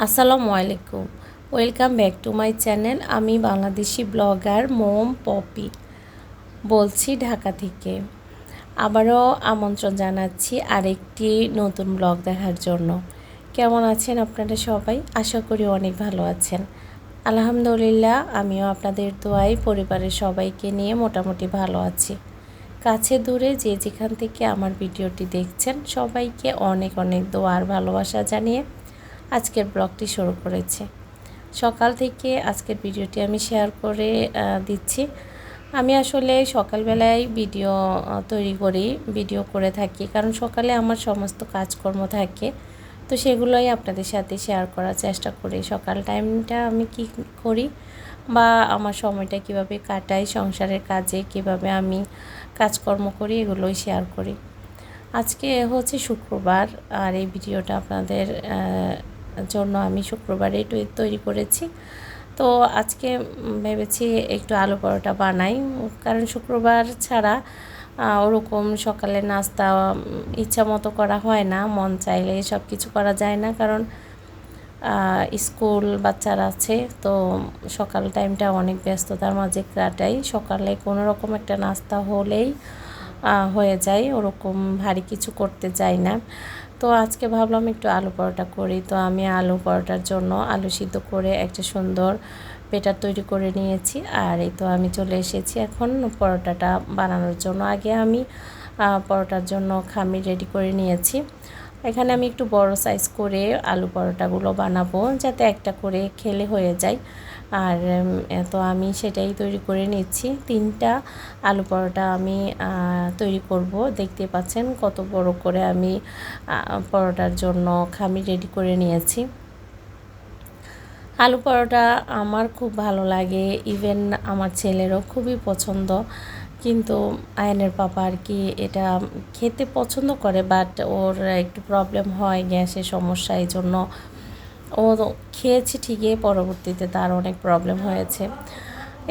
আসসালামু আলাইকুম। Welcome back to my channel আমি বাংলাদেশি ব্লগার মোম পপি বলছি ঢাকা থেকে। আবারও আমন্ত্রণ জানাচ্ছি আরেকটি নতুন ব্লগ দেখার জন্য। কেমন আছেন আপনারা সবাই? আশা করি অনেক ভালো আছেন। আলহামদুলিল্লাহ, আমিও আপনাদের দোয়াই পরিবারের সবাইকে নিয়ে মোটামুটি ভালো আছি। কাছে দূরে যে যেখান থেকে আমার ভিডিওটি দেখছেন, সবাইকে অনেক অনেক দোয়ার ভালোবাসা জানিয়ে আজকের ব্লগটি শুরু করেছে। সকাল থেকে আজকের ভিডিওটি আমি শেয়ার করে দিচ্ছি। আমি আসলে সকালবেলায় ভিডিও তৈরি করি, ভিডিও করে থাকি। কারণ সকালে আমার সমস্ত কাজকর্ম থাকে, তো সেগুলোই আপনাদের সাথে শেয়ার করার চেষ্টা করি। সকাল টাইমটা আমি কি করি বা আমার সময়টা কীভাবে কাটাই, সংসারের কাজে কীভাবে আমি কাজকর্ম করি, এগুলোই শেয়ার করি। আজকে হচ্ছে শুক্রবার, আর এই ভিডিওটা আপনাদের জন্য আমি শুক্রবারে একটু তৈরি করেছি। তো আজকে ভেবেছি একটু আলু পরোটা বানাই। কারণ শুক্রবার ছাড়া ওরকম সকালে নাস্তা ইচ্ছা মতো করা হয় না। মন চাইলে সব কিছু করা যায় না। কারণ স্কুল বাচ্চারা আছে, তো সকাল টাইমটা অনেক ব্যস্ততার মাঝে কাটাই। সকালে কোনো রকম একটা নাস্তা হলেই হয়ে যায়। ওরকম ভারী কিছু করতে যাই না। তো আজকে ভাবলাম একটু আলু পরোটা করি। তো আমি আলু পরোটার জন্য আলু সিদ্ধ করে একটা সুন্দর পেটার তৈরি করে নিয়েছি। আর এই তো আমি চলে এসেছি এখন পরোটাটা বানানোর জন্য। আগে আমি পরোটার জন্য খামির রেডি করে নিয়েছি। এখানে আমি একটু বড় সাইজ করে আলু পরোটাগুলো বানাবো যাতে একটা করে খেলে হয়ে যায়। আর তো আমি সেটাই তৈরি করে নিচ্ছি। তিনটা আলু পরোটা আমি তৈরি করব। দেখতে পাচ্ছেন কত বড় করে আমি পরোটার জন্য খামি রেডি করে নিয়েছি। আলু পরোটা আমার খুব ভালো লাগে। ইভেন আমার ছেলেরও খুবই পছন্দ। কিন্তু আয়নের পাপা আর কি এটা খেতে পছন্দ করে বাট ওর একটু প্রবলেম হয় গ্যাসের সমস্যা এই জন্য ও খেয়েছি ঠিকই, পরবর্তীতে তার অনেক প্রবলেম হয়েছে।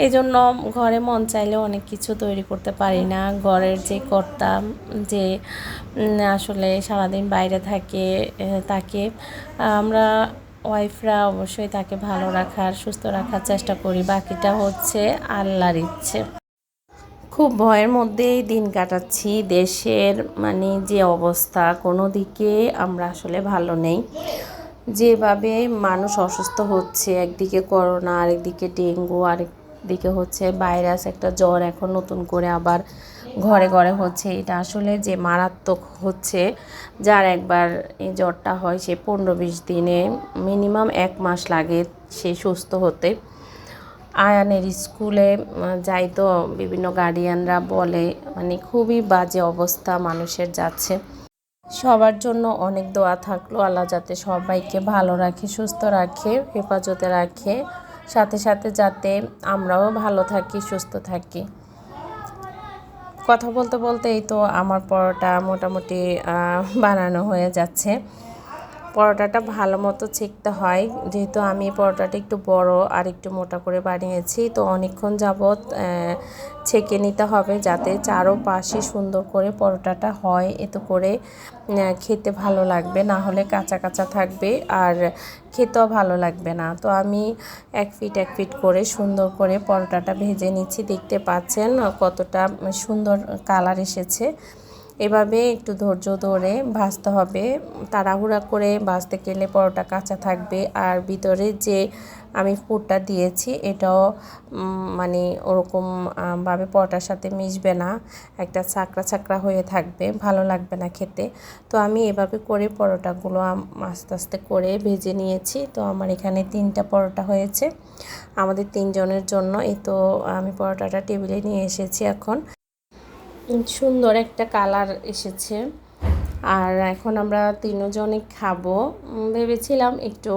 এই জন্য ঘরে মন চাইলে অনেক কিছু তৈরি করতে পারি না। ঘরের যে কর্তা, যে আসলে সারাদিন বাইরে থাকে তাকে, আমরা ওয়াইফরা অবশ্যই তাকে ভালো রাখার, সুস্থ রাখার চেষ্টা করি। বাকিটা হচ্ছে আল্লাহর ইচ্ছে। খুব ভয়ের মধ্যেই দিন কাটাচ্ছি। দেশের মানে যে অবস্থা, কোনো দিকে আমরা আসলে ভালো নেই। যেভাবে মানুষ অসুস্থ হচ্ছে, একদিকে করোনা, আরেকদিকে ডেঙ্গু, আরেকদিকে হচ্ছে ভাইরাস, একটা জ্বর এখন নতুন করে আবার ঘরে ঘরে হচ্ছে। এটা আসলে যে মারাত্মক হচ্ছে, যার একবার এই জ্বরটা হয় সে পনেরো বিশ দিনে মিনিমাম এক মাস লাগে সে সুস্থ হতে। আয়ানের স্কুলে যাই তো, বিভিন্ন গার্ডিয়ানরা বলে মানে খুবই বাজে অবস্থা মানুষের যাচ্ছে। সবার জন্য অনেক দোয়া থাকল। আল্লাহ যাতে সবাইকে ভালো রাখে, সুস্থ রাখে, হেফাজতে রাখে। সাথে সাথে যাতে আমরাও ভালো থাকি, সুস্থ থাকি। কথা বলতে বলতে এই তো আমার পরোটা মোটামুটি বানানো হয়ে যাচ্ছে। পরোটাটা ভালো মতো ছেঁকতে হয়। যেহেতু আমি পরোটাটা একটু বড় আর একটু মোটা করে বানিয়েছি, তো অনেকক্ষণ যাবৎ ছেঁকে নিতে হবে যাতে চারো পাশে সুন্দর করে পরোটাটা হয়। এতে করে খেতে ভালো লাগবে, না হলে কাঁচা কাঁচা থাকবে আর খেতেও ভালো লাগবে না। তো আমি এক ফিট এক ফিট করে সুন্দর করে পরোটাটা ভেজে নিচ্ছি। দেখতে পাচ্ছেন কতটা সুন্দর কালার এসেছে। এভাবে একটু ধৈর্য ধরে ভাজতে হবে, তাড়াহুড়া করে ভাজতে গেলে পরোটা কাঁচা থাকবে। আর ভিতরে যে আমি ফুটটা দিয়েছি, এটাও মানে ওরকম ভাবে পরোটার সাথে মিশবে না, একটা চাকরা চাকরা হয়ে থাকবে, ভালো লাগবে না খেতে। তো আমি এভাবে করে পরোটাগুলো আস্তে আস্তে করে ভেজে নিয়েছি। তো আমার এখানে তিনটা পরোটা হয়েছে। আমাদের তিনজনের জন্য, এই তো আমি পরোটাটা টেবিলে নিয়ে এসেছি এখন। সুন্দর একটা কালার এসেছে। আর এখন আমরা তিনজনে খাব। ভেবেছিলাম একটু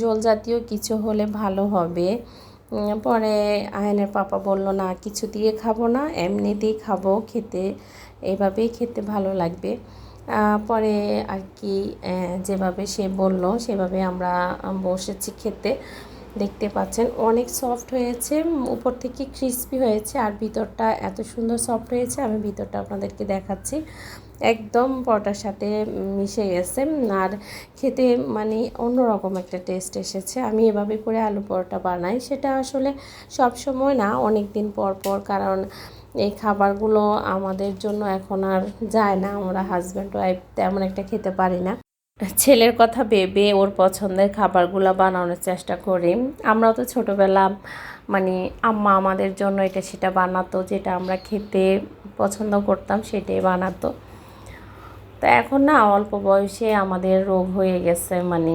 জল জাতীয় কিছু হলে ভালো হবে। পরে আয়নের পাপা বলল, না, কিছু দিয়ে খাব না, এমনিতেই খাব খেতে। এভাবেই খেতে ভালো লাগবে। পরে আর কি যেভাবে সে বলল, সেভাবে আমরা বসেছি খেতে। দেখতে পাচ্ছেন। অনেক সফট হয়েছে, উপর থেকে ক্রিস্পি হয়েছে আর ভিতরটা এত সুন্দর সফট হয়েছে, আমি ভিতরটা আপনাদেরকে দেখাচ্ছি। একদম পরোটার সাথে মিশে গেছে আর খেতে মানে অন্যরকম একটা টেস্ট এসেছে। আমি এভাবে করে আলু পরোটা বানাই, সেটা আসলে সব সময় না অনেক দিন পর পর, কারণ এই খাবারগুলো আমাদের জন্য এখন আর যায় না, আমরা হাজব্যান্ড ওয়াইফ তেমন একটা খেতে পারি না। ছেলের কথা ভেবে ওর পছন্দের খাবারগুলো বানানোর চেষ্টা করি। আমরা তো ছোটোবেলা মানে আম্মা আমাদের জন্য এটা সেটা বানাতো, যেটা আমরা খেতে পছন্দ করতাম সেটাই বানাতো। তো এখন না অল্প বয়সে আমাদের রোগ হয়ে গেছে মানে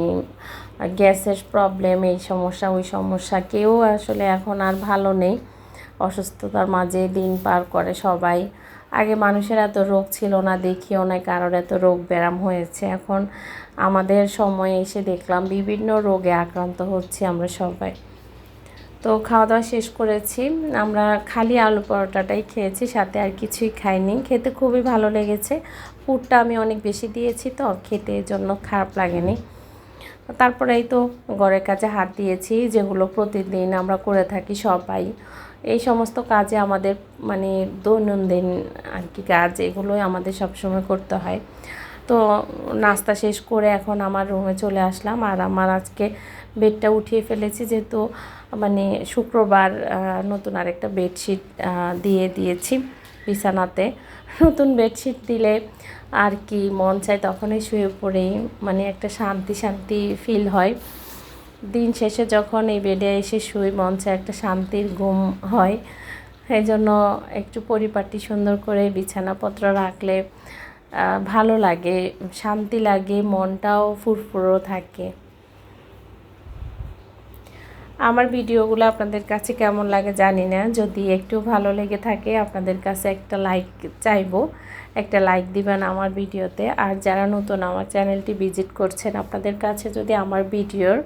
গ্যাসের প্রবলেম, এই সমস্যা, ওই সমস্যা। কেউ আসলে এখন আর ভালো নেই। অসুস্থতার মাঝে দিন পার করে সবাই। আগে মানুষের এত রোগ ছিল না, দেখিও না কারোর এত রোগ ব্যায়াম হয়েছে। এখন আমাদের সময়ে এসে দেখলাম বিভিন্ন রোগে আক্রান্ত হচ্ছি আমরা সবাই। তো খাওয়া দাওয়া শেষ করেছি। আমরা খালি আলু পরোটাটাই খেয়েছি, সাথে আর কিছুই খাইনি। খেতে খুবই ভালো লেগেছে। পুরটা আমি অনেক বেশি দিয়েছি তো, খেতে জন্য খারাপ লাগেনি। তারপরেই তো ঘরের কাজে হাত দিয়েছি, যেগুলো প্রতিদিন আমরা করে থাকি সবাই। এই সমস্ত কাজে আমাদের মানে দৈনন্দিন আর কি কাজ, এগুলোই আমাদের সবসময় করতে হয়। তো নাস্তা শেষ করে এখন আমার রুমে চলে আসলাম আর আমার আজকে বেডটা উঠিয়ে ফেলেছি যেহেতু মানে শুক্রবার নতুন আরেকটা বেডশিট দিয়ে দিয়েছি বিছানাতে। নতুন বেডশিট দিলে আর কি মন চায় তখনই শুয়ে পড়েই মানে একটা শান্তি শান্তি ফিল হয়। দিন শেষে যখন এই বেডে এসে শুই, মঞ্চে একটা শান্তির ঘুম হয় এই জন্য একটু পরিপাটি সুন্দর করে বিছানাপত্র রাখলে ভালো লাগে, শান্তি লাগে, মনটাও ফুরফুরো থাকে। আমার ভিডিওগুলো আপনাদের কাছে কেমন লাগে জানি না, যদি একটু ভালো লেগে থাকে, আপনাদের কাছে একটা লাইক চাইব। একটা লাইক দিবেন আমার ভিডিওতে। আর যারা নতুন আমার চ্যানেলটি ভিজিট করছেন, আপনাদের কাছে যদি আমার ভিডিওর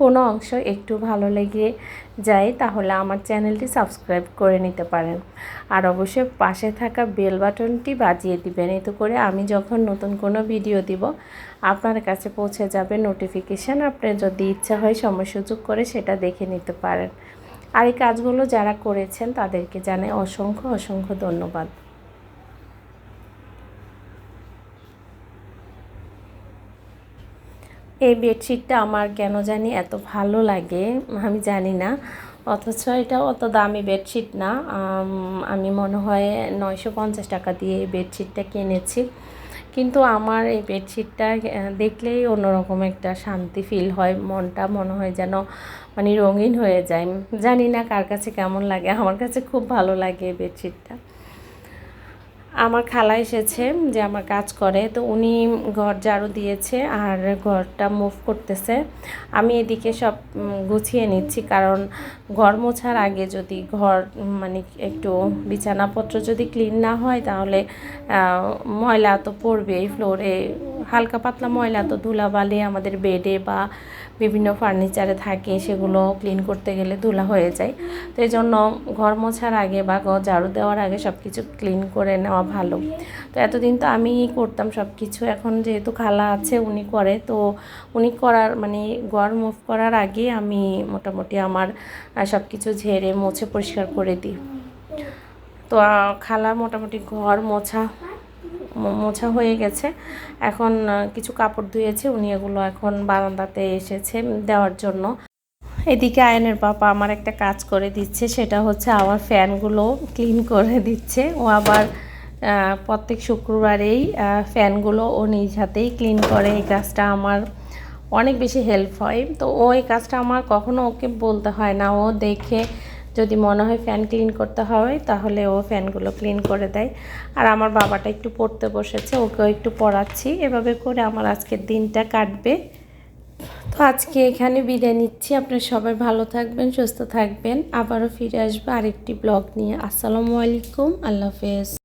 কোনো অংশ একটু ভালো লেগে যায়, তাহলে আমার চ্যানেলটি সাবস্ক্রাইব করে নিতে পারেন। আর অবশ্যই পাশে থাকা বেল বাটনটি বাজিয়ে দিবেন। এতে করে আমি যখন নতুন কোনো ভিডিও দিব, আপনার কাছে পৌঁছে যাবে নোটিফিকেশান আপনি যদি ইচ্ছা হয় সময় সুযোগ করে সেটা দেখে নিতে পারেন। আর এই কাজগুলো যারা করেছেন, তাদেরকে জানাই অসংখ্য অসংখ্য ধন্যবাদ। এই বেডশিটটা আমার কেন জানি এত ভালো লাগে আমি জানি না। অথচ এটা অত দামি বেডশিট না। আমি মনে হয় নয়শো পঞ্চাশ টাকা দিয়ে এই বেডশিটটা কিনেছি। কিন্তু আমার এই বেডশিটটা দেখলেই অন্যরকম একটা শান্তি ফিল হয়। মনটা মনে হয় যেন মানে রঙিন হয়ে যায়। জানি না কার কাছে কেমন লাগে। আমার কাছে খুব ভালো লাগে এই বেডশিটটা। আমার খালা এসেছে যে আমার কাজ করে, তো উনি ঘর ঝাড়ু দিয়েছে আর ঘরটা মুভ করতেছে। আমি এদিকে সব গুছিয়ে নিচ্ছি কারণ ঘর মোছার আগে যদি ঘর মানে একটু বিছানাপত্র যদি ক্লিন না হয় তাহলে ময়লা তো পড়বেই ফ্লোরে হালকা পাতলা ময়লা তো ধুলাবালি আমাদের বেডে বা বিভিন্ন ফার্নিচারে থাকে, সেগুলো ক্লিন করতে গেলে ধুলা হয়ে যায়। তো এই জন্য ঘর মোছার আগে বা ঝাড়ু দেওয়ার আগে সব কিছু ক্লিন করে নেওয়া ভালো। তো এতদিন তো আমি করতাম সব কিছু এখন যেহেতু খালা আছে উনি করে, তো উনি করার মানে ঘর মুভ করার আগে আমি মোটামুটি আমার সব কিছু ঝেড়ে, মুছে, পরিষ্কার করে দিই। তো খালা মোটামুটি ঘর মোছা মোছা হয়ে গেছে। এখন কিছু কাপড় ধুয়েছে। উনি এগুলো এখন বারান্দাতে এসেছে দেওয়ার জন্য। এদিকে আয়নের পাপা আমার একটা কাজ করে দিচ্ছে। সেটা হচ্ছে আমার ফ্যানগুলো ক্লিন করে দিচ্ছে। ও আবার প্রত্যেক শুক্রবারেই ফ্যানগুলো ও নিজ হাতেই ক্লিন করে। এই কাজটা আমার অনেক বেশি হেল্প হয়। তো ও এই কাজটা আমার কখনো ওকে বলতে হয় না। ও দেখে যদি মনে হয় ফ্যান ক্লিন করতে হয়, তাহলে ও ফ্যানগুলো ক্লিন করে দেয়। আর আমার বাবাটা একটু পড়তে বসেছে, ওকেও একটু পড়াচ্ছি। এভাবে করে আমার আজকের দিনটা কাটবে। তো আজকে এখানে বিদায় নিচ্ছি। আপনার সবাই ভালো থাকবেন, সুস্থ থাকবেন। আবারও ফিরে আসব আরেকটি ব্লগ নিয়ে। আসসালামু আলাইকুম, আল্লাহ হাফেজ।